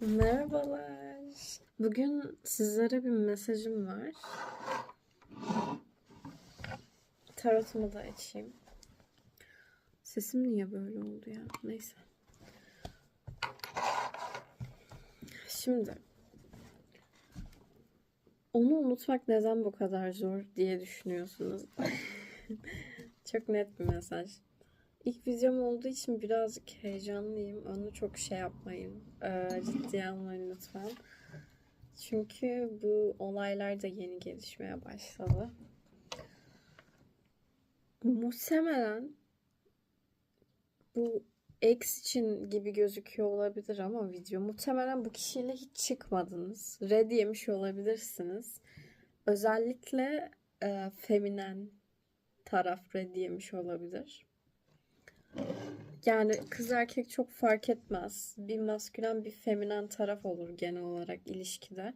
Merhabalar. Bugün sizlere bir mesajım var. Tarotumu da açayım. Sesim niye böyle oldu ya? Neyse. Şimdi onu unutmak neden bu kadar zor diye düşünüyorsunuz. Çok net bir mesaj. İlk videom olduğu için birazcık heyecanlıyım. Onu çok şey yapmayın. Ee, ciddiye almayın lütfen. Çünkü bu olaylar da yeni gelişmeye başladı. Muhtemelen bu ex için gibi gözüküyor olabilir ama video muhtemelen bu kişiyle hiç çıkmadınız. Red yemiş olabilirsiniz. Özellikle e, feminen taraf red yemiş olabilir. Yani kız erkek çok fark etmez. Bir maskülen bir feminen taraf olur genel olarak ilişkide.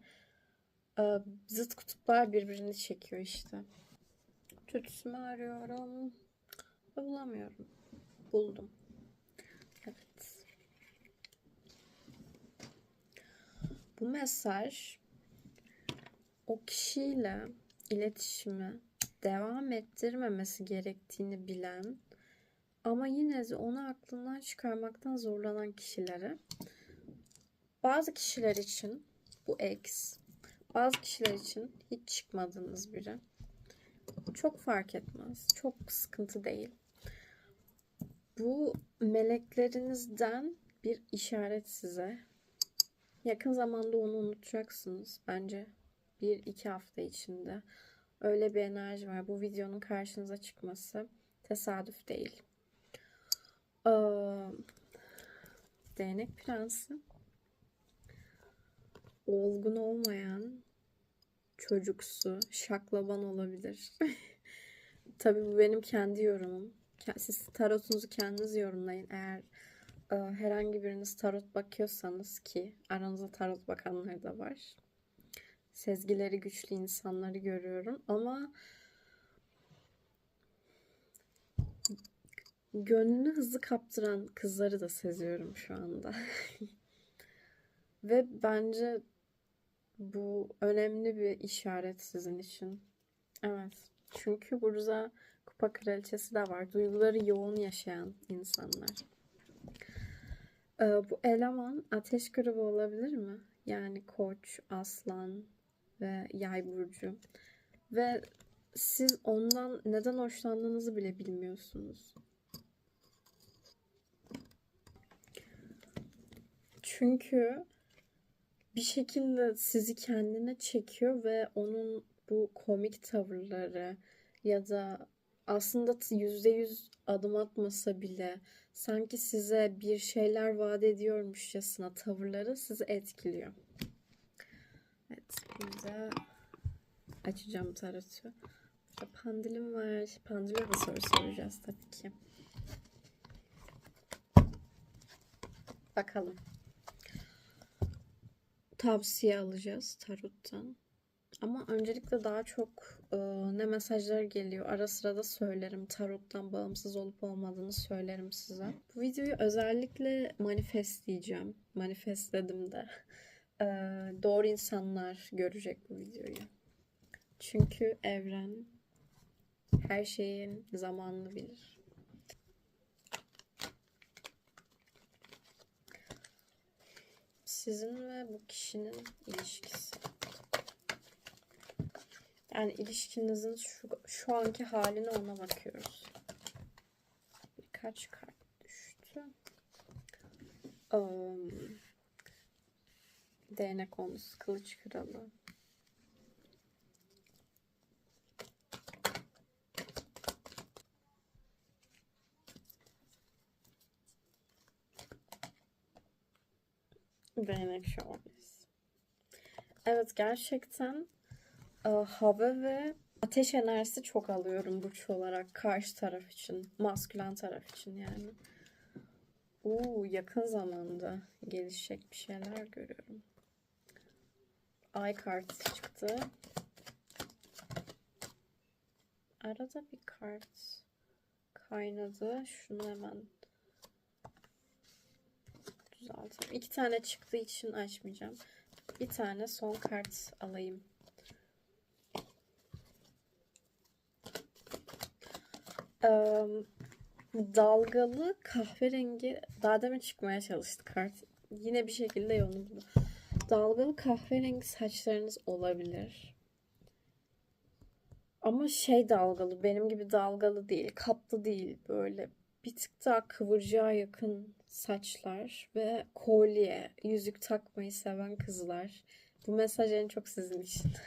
Ee, zıt kutuplar birbirini çekiyor işte. Kötüsünü arıyorum. Bulamıyorum. Buldum. Evet. Bu mesaj o kişiyle iletişimi devam ettirmemesi gerektiğini bilen ama yine de onu aklından çıkarmaktan zorlanan kişilere bazı kişiler için bu ex bazı kişiler için hiç çıkmadığınız biri çok fark etmez. Çok sıkıntı değil. Bu meleklerinizden bir işaret size. Yakın zamanda onu unutacaksınız. Bence bir iki hafta içinde. Öyle bir enerji var. Bu videonun karşınıza çıkması tesadüf değil. Değnek prensi. Olgun olmayan çocuksu, şaklaban olabilir. Tabii bu benim kendi yorumum. Siz tarotunuzu kendiniz yorumlayın. Eğer e, herhangi biriniz tarot bakıyorsanız ki aranızda tarot bakanlar da var. Sezgileri güçlü insanları görüyorum ama gönlünü hızlı kaptıran kızları da seziyorum şu anda. Ve bence bu önemli bir işaret sizin için. Evet. Çünkü burada kupa kraliçesi de var. Duyguları yoğun yaşayan insanlar. Ee, bu eleman ateş grubu olabilir mi? Yani koç, aslan ve yay burcu. Ve siz ondan neden hoşlandığınızı bile bilmiyorsunuz. Çünkü bir şekilde sizi kendine çekiyor ve onun bu komik tavırları ya da aslında yüzde yüz adım atmasa bile sanki size bir şeyler vaat ediyormuşçasına tavırları sizi etkiliyor. Evet, burada açacağım tarotu. Burada pandilim var. Pandile de soru soracağız tabii ki. Bakalım tavsiye alacağız tarottan. Ama öncelikle daha çok e, ne mesajlar geliyor ara sıra da söylerim. Tarottan bağımsız olup olmadığını söylerim size. Bu videoyu özellikle manifest diyeceğim. Manifestledim de. E, doğru insanlar görecek bu videoyu. Çünkü evren her şeyin zamanını bilir. Sizin ve bu kişinin ilişkisi. Yani ilişkinizin şu, şu anki haline ona bakıyoruz. Birkaç kart düştü. Um, değnek omuz, kılıç kralı. Değnek şövalyesi. Evet gerçekten e, hava ve ateş enerjisi çok alıyorum burç olarak karşı taraf için. Maskülen taraf için yani. Uuu yakın zamanda gelişecek bir şeyler görüyorum. Ay kartı çıktı. Arada bir kart kaynadı. Şunu hemen 406. İki tane çıktığı için açmayacağım. Bir tane son kart alayım. Eee, dalgalı kahverengi daha demin çıkmaya çalıştı kart. Yine bir şekilde yolunu buldu. Dalgalı kahverengi saçlarınız olabilir. Ama şey dalgalı, benim gibi dalgalı değil, katlı değil. Böyle bir tık daha kıvırcığa yakın saçlar ve kolye, yüzük takmayı seven kızlar. Bu mesaj en çok sizin için.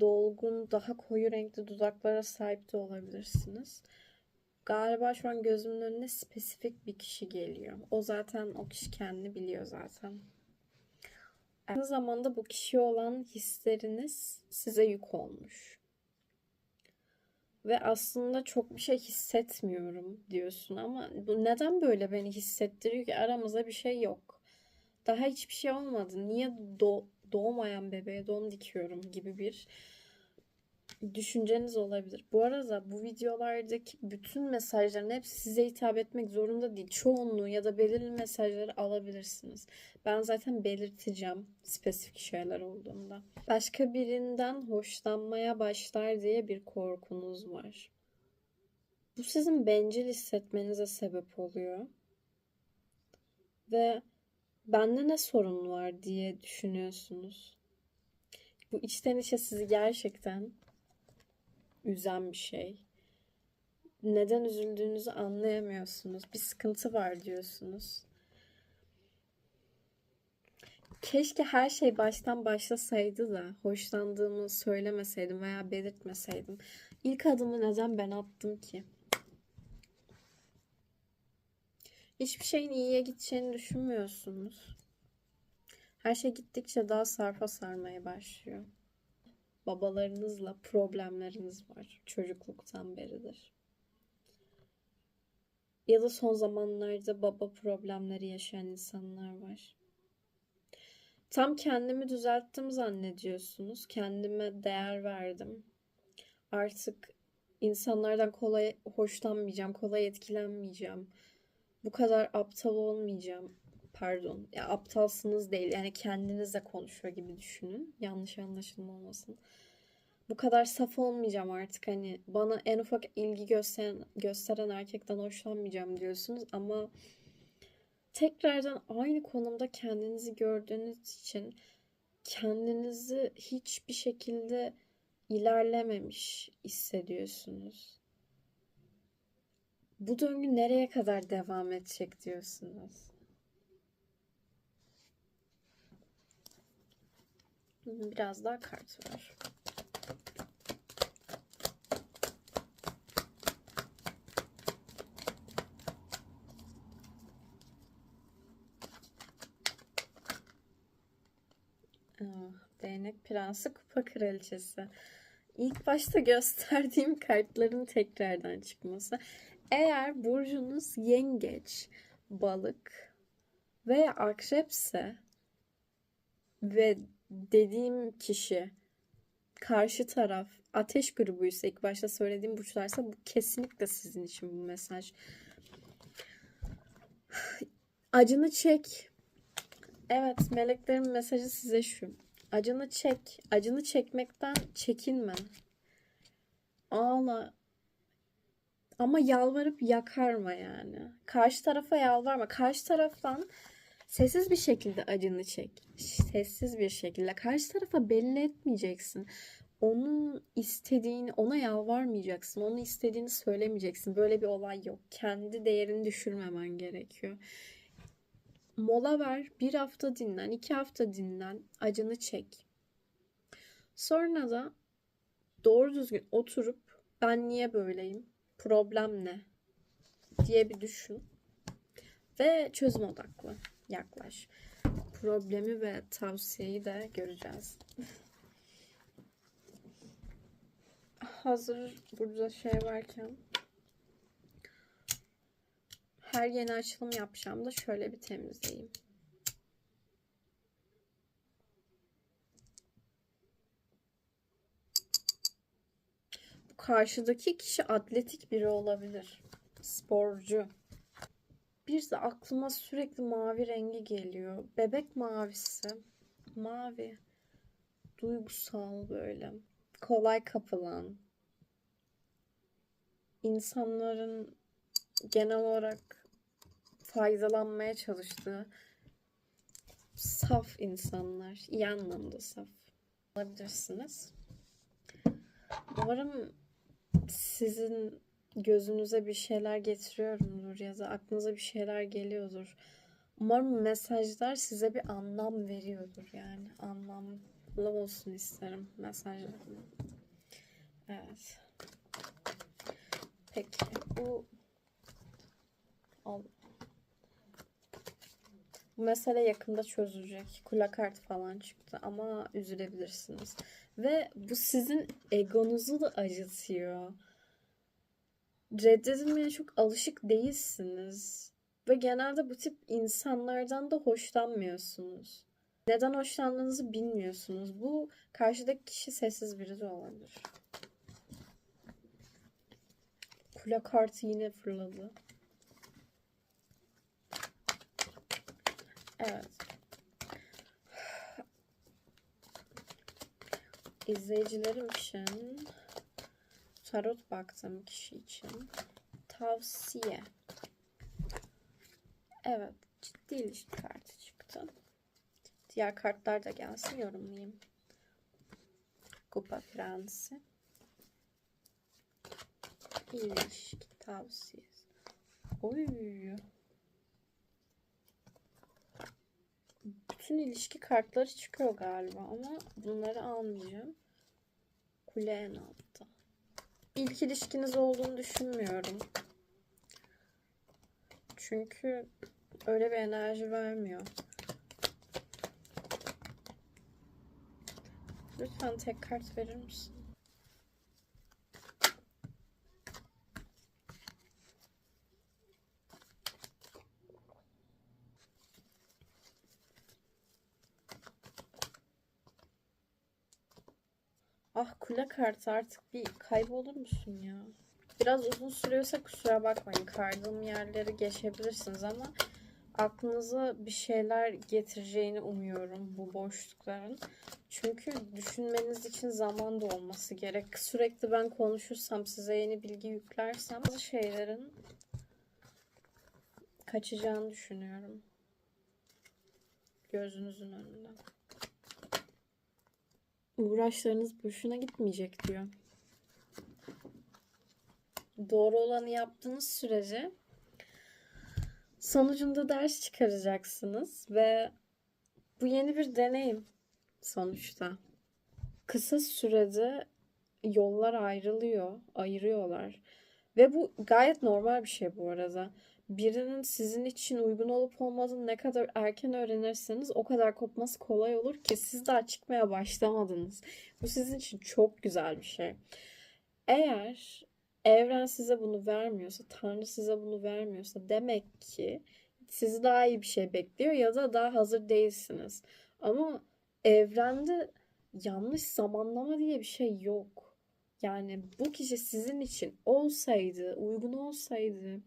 Dolgun, daha koyu renkli dudaklara sahip de olabilirsiniz. Galiba şu an gözümün önüne spesifik bir kişi geliyor. O zaten o kişi kendini biliyor zaten. Aynı zamanda bu kişi olan hisleriniz size yük olmuş. Ve aslında çok bir şey hissetmiyorum diyorsun ama bu neden böyle beni hissettiriyor ki aramızda bir şey yok. Daha hiçbir şey olmadı. Niye do- doğmayan bebeğe don dikiyorum gibi bir düşünceniz olabilir. Bu arada bu videolardaki bütün mesajların hepsi size hitap etmek zorunda değil. Çoğunluğu ya da belirli mesajları alabilirsiniz. Ben zaten belirteceğim spesifik şeyler olduğunda. Başka birinden hoşlanmaya başlar diye bir korkunuz var. Bu sizin bencil hissetmenize sebep oluyor. Ve bende ne sorun var diye düşünüyorsunuz. Bu içten içe sizi gerçekten üzen bir şey. Neden üzüldüğünüzü anlayamıyorsunuz. Bir sıkıntı var diyorsunuz. Keşke her şey baştan başlasaydı da hoşlandığımı söylemeseydim veya belirtmeseydim. İlk adımı neden ben attım ki? Hiçbir şeyin iyiye gideceğini düşünmüyorsunuz. Her şey gittikçe daha sarfa sarmaya başlıyor babalarınızla problemleriniz var. Çocukluktan beridir. Ya da son zamanlarda baba problemleri yaşayan insanlar var. Tam kendimi düzelttim zannediyorsunuz. Kendime değer verdim. Artık insanlardan kolay hoşlanmayacağım, kolay etkilenmeyeceğim. Bu kadar aptal olmayacağım. Pardon. Ya aptalsınız değil. Yani kendinizle konuşuyor gibi düşünün. Yanlış anlaşılma olmasın. Bu kadar saf olmayacağım artık. Hani bana en ufak ilgi gösteren, gösteren erkekten hoşlanmayacağım diyorsunuz ama tekrardan aynı konumda kendinizi gördüğünüz için kendinizi hiçbir şekilde ilerlememiş hissediyorsunuz. Bu döngü nereye kadar devam edecek diyorsunuz. Biraz daha kart var. Ah, değnek prensi kupa kraliçesi. İlk başta gösterdiğim kartların tekrardan çıkması. Eğer burcunuz yengeç, balık veya akrepse ve dediğim kişi karşı taraf ateş grubuysa ilk başta söylediğim burçlarsa bu kesinlikle sizin için bu mesaj. Acını çek. Evet, meleklerin mesajı size şu. Acını çek. Acını çekmekten çekinme. Ağla. Ama yalvarıp yakarma yani. Karşı tarafa yalvarma. Karşı taraftan Sessiz bir şekilde acını çek. Sessiz bir şekilde. Karşı tarafa belli etmeyeceksin. Onun istediğini, ona yalvarmayacaksın. Onun istediğini söylemeyeceksin. Böyle bir olay yok. Kendi değerini düşürmemen gerekiyor. Mola ver. Bir hafta dinlen. iki hafta dinlen. Acını çek. Sonra da doğru düzgün oturup ben niye böyleyim? Problem ne? diye bir düşün. Ve çözüm odaklı yaklaş. Problemi ve tavsiyeyi de göreceğiz. Hazır burada şey varken her yeni açılım yapacağım da şöyle bir temizleyeyim. Bu karşıdaki kişi atletik biri olabilir. Sporcu. Bir de aklıma sürekli mavi rengi geliyor. Bebek mavisi. Mavi. Duygusal böyle. Kolay kapılan. İnsanların genel olarak faydalanmaya çalıştığı saf insanlar. iyi anlamda saf olabilirsiniz. Umarım sizin gözünüze bir şeyler getiriyorumdur ya da aklınıza bir şeyler geliyordur. Umarım mesajlar size bir anlam veriyordur yani. Anlamlı olsun isterim mesajlarım. Evet. Peki bu Al. Bu mesele yakında çözülecek. Kula kart falan çıktı ama üzülebilirsiniz. Ve bu sizin egonuzu da acıtıyor. Reddedilmeye çok alışık değilsiniz. Ve genelde bu tip insanlardan da hoşlanmıyorsunuz. Neden hoşlandığınızı bilmiyorsunuz. Bu karşıdaki kişi sessiz biri de olabilir. Kula kartı yine fırladı. Evet. İzleyicilerim için tarot baktığım kişi için tavsiye. Evet, ciddi ilişki kartı çıktı. Diğer kartlar da gelsin yorumlayayım. Kupa Prensi. İlişki tavsiyesi. Oy. Bütün ilişki kartları çıkıyor galiba ama bunları almayacağım. Kule en altta. İlk ilişkiniz olduğunu düşünmüyorum. Çünkü öyle bir enerji vermiyor. Lütfen tek kart verir misin? Ah kule kartı artık bir kaybolur musun ya? Biraz uzun sürüyorsa kusura bakmayın. Kardığım yerleri geçebilirsiniz ama aklınıza bir şeyler getireceğini umuyorum bu boşlukların. Çünkü düşünmeniz için zaman da olması gerek. Sürekli ben konuşursam, size yeni bilgi yüklersem bazı şeylerin kaçacağını düşünüyorum. Gözünüzün önünden. Uğraşlarınız boşuna gitmeyecek diyor. Doğru olanı yaptığınız sürece sonucunda ders çıkaracaksınız ve bu yeni bir deneyim sonuçta. Kısa sürede yollar ayrılıyor, ayırıyorlar. Ve bu gayet normal bir şey bu arada. Birinin sizin için uygun olup olmadığını ne kadar erken öğrenirseniz o kadar kopması kolay olur ki siz daha çıkmaya başlamadınız. Bu sizin için çok güzel bir şey. Eğer evren size bunu vermiyorsa, Tanrı size bunu vermiyorsa demek ki sizi daha iyi bir şey bekliyor ya da daha hazır değilsiniz. Ama evrende yanlış zamanlama diye bir şey yok. Yani bu kişi sizin için olsaydı, uygun olsaydı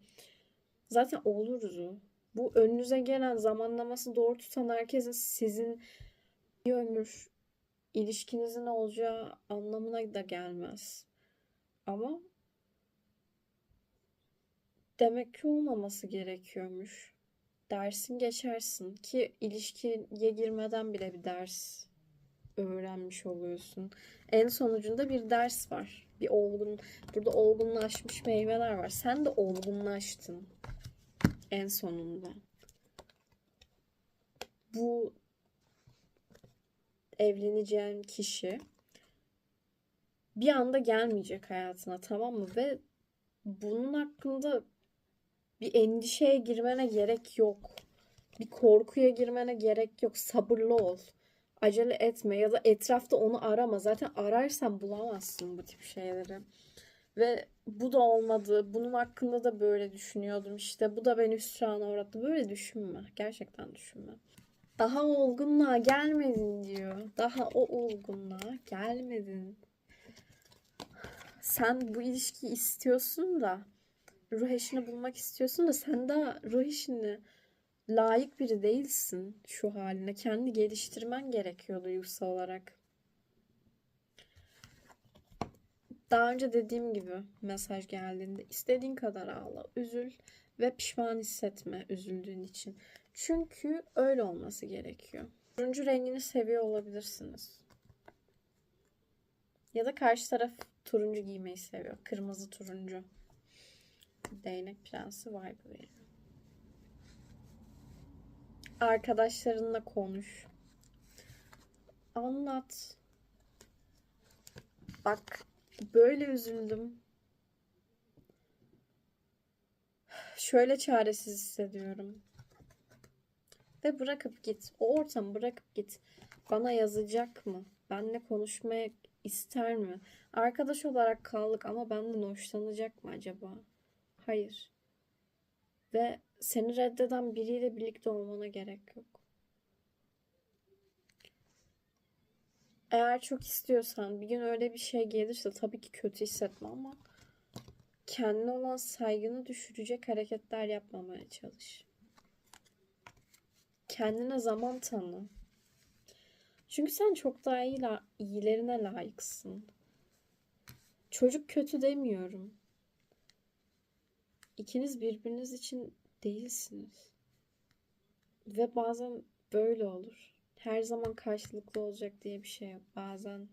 zaten olurdu. Bu önünüze gelen zamanlaması doğru tutan herkesin sizin bir ömür ilişkinizin olacağı anlamına da gelmez. Ama demek ki olmaması gerekiyormuş. Dersin geçersin ki ilişkiye girmeden bile bir ders öğrenmiş oluyorsun. En sonucunda bir ders var. Bir olgun, burada olgunlaşmış meyveler var. Sen de olgunlaştın en sonunda. Bu evleneceğin kişi bir anda gelmeyecek hayatına tamam mı? Ve bunun hakkında bir endişeye girmene gerek yok. Bir korkuya girmene gerek yok. Sabırlı ol. Acele etme ya da etrafta onu arama. Zaten ararsan bulamazsın bu tip şeyleri. Ve bu da olmadı. Bunun hakkında da böyle düşünüyordum. İşte bu da beni hüsrana uğrattı. Böyle düşünme. Gerçekten düşünme. Daha olgunluğa gelmedin diyor. Daha o olgunluğa gelmedin. Sen bu ilişkiyi istiyorsun da ruh eşini bulmak istiyorsun da sen daha ruh eşini layık biri değilsin şu haline. Kendi geliştirmen gerekiyor duygusal olarak. Daha önce dediğim gibi mesaj geldiğinde istediğin kadar ağla, üzül ve pişman hissetme üzüldüğün için. Çünkü öyle olması gerekiyor. Turuncu rengini seviyor olabilirsiniz. Ya da karşı taraf turuncu giymeyi seviyor. Kırmızı turuncu. Değnek prensi vibe veriyor. Arkadaşlarınla konuş. Anlat. Bak böyle üzüldüm. Şöyle çaresiz hissediyorum. Ve bırakıp git. O ortamı bırakıp git. Bana yazacak mı? Benle konuşmaya ister mi? Arkadaş olarak kaldık ama benden hoşlanacak mı acaba? Hayır. Ve seni reddeden biriyle birlikte olmana gerek yok. Eğer çok istiyorsan bir gün öyle bir şey gelirse tabii ki kötü hissetme ama kendine olan saygını düşürecek hareketler yapmamaya çalış. Kendine zaman tanı. Çünkü sen çok daha iyi la- iyilerine layıksın. Çocuk kötü demiyorum. İkiniz birbiriniz için değilsiniz. Ve bazen böyle olur. Her zaman karşılıklı olacak diye bir şey yok. Bazen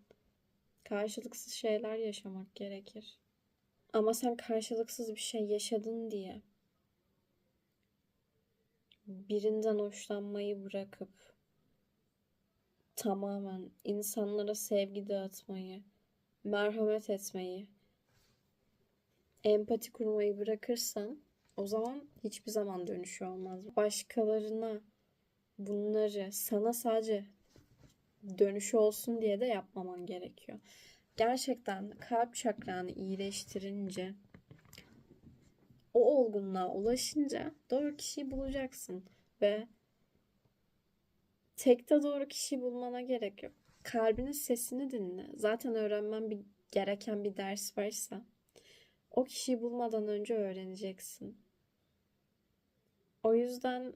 karşılıksız şeyler yaşamak gerekir. Ama sen karşılıksız bir şey yaşadın diye birinden hoşlanmayı bırakıp tamamen insanlara sevgi dağıtmayı, merhamet etmeyi, empati kurmayı bırakırsan o zaman hiçbir zaman dönüşü olmaz. Başkalarına bunları sana sadece dönüşü olsun diye de yapmaman gerekiyor. Gerçekten kalp çakranı iyileştirince o olgunluğa ulaşınca doğru kişiyi bulacaksın ve tekte doğru kişiyi bulmana gerek yok. Kalbinin sesini dinle. Zaten öğrenmen bir gereken bir ders varsa o kişiyi bulmadan önce öğreneceksin. O yüzden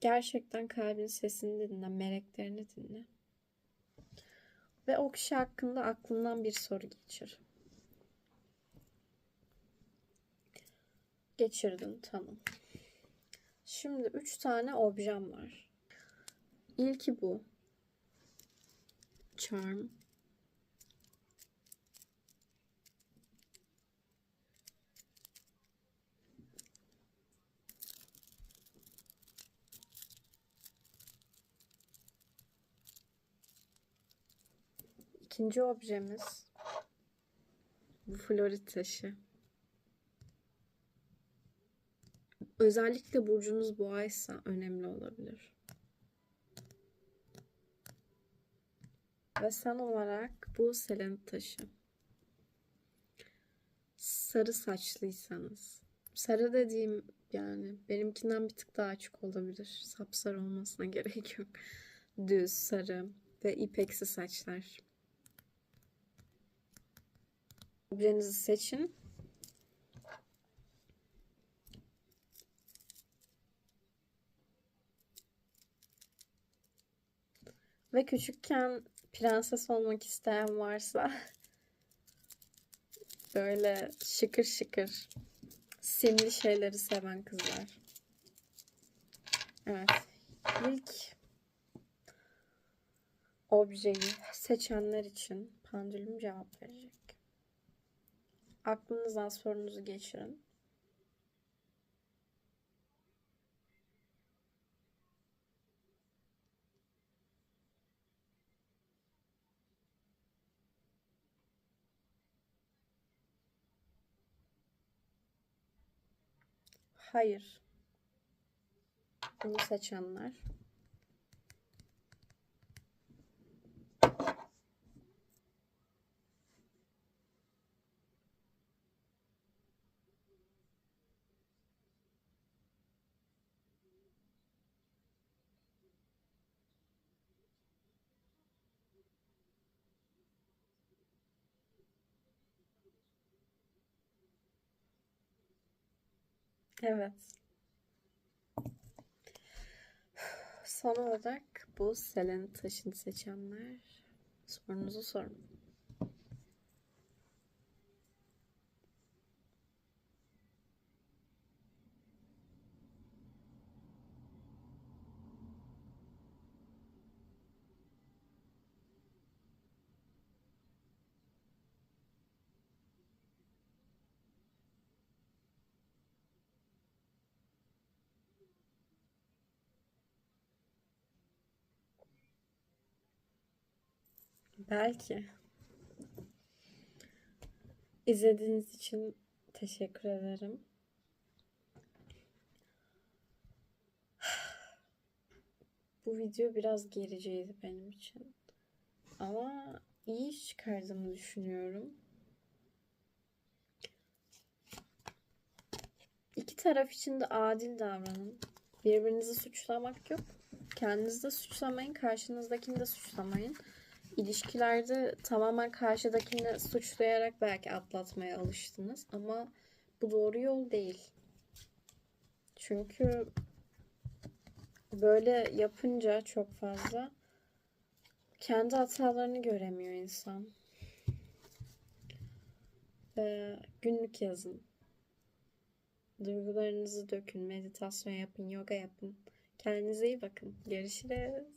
gerçekten kalbin sesini dinle, meleklerini dinle. Ve o kişi hakkında aklından bir soru geçir. Geçirdin, tamam. Şimdi üç tane objem var. İlki bu. Charm. İkinci objemiz bu florit taşı. Özellikle burcunuz boğaysa önemli olabilir. Ve son olarak bu selenit taşı. Sarı saçlıysanız. Sarı dediğim yani benimkinden bir tık daha açık olabilir. Sapsarı olmasına gerek yok. Düz, sarı ve ipeksi saçlar. Objenizi seçin. Ve küçükken prenses olmak isteyen varsa böyle şıkır şıkır simli şeyleri seven kızlar. Evet. İlk objeyi seçenler için pandülüm cevap verecek. Aklınızdan sorunuzu geçirin. Hayır. Bunu seçenler. Evet. Son olarak bu Selen taşını seçenler sorunuzu sorun. Belki. İzlediğiniz için teşekkür ederim. Bu video biraz gericiydi benim için. Ama iyi iş çıkardığımı düşünüyorum. İki taraf için de adil davranın. Birbirinizi suçlamak yok. Kendinizi de suçlamayın, karşınızdakini de suçlamayın. İlişkilerde tamamen karşıdakini suçlayarak belki atlatmaya alıştınız ama bu doğru yol değil. Çünkü böyle yapınca çok fazla kendi hatalarını göremiyor insan. Ve günlük yazın. Duygularınızı dökün, meditasyon yapın, yoga yapın. Kendinize iyi bakın. Görüşürüz.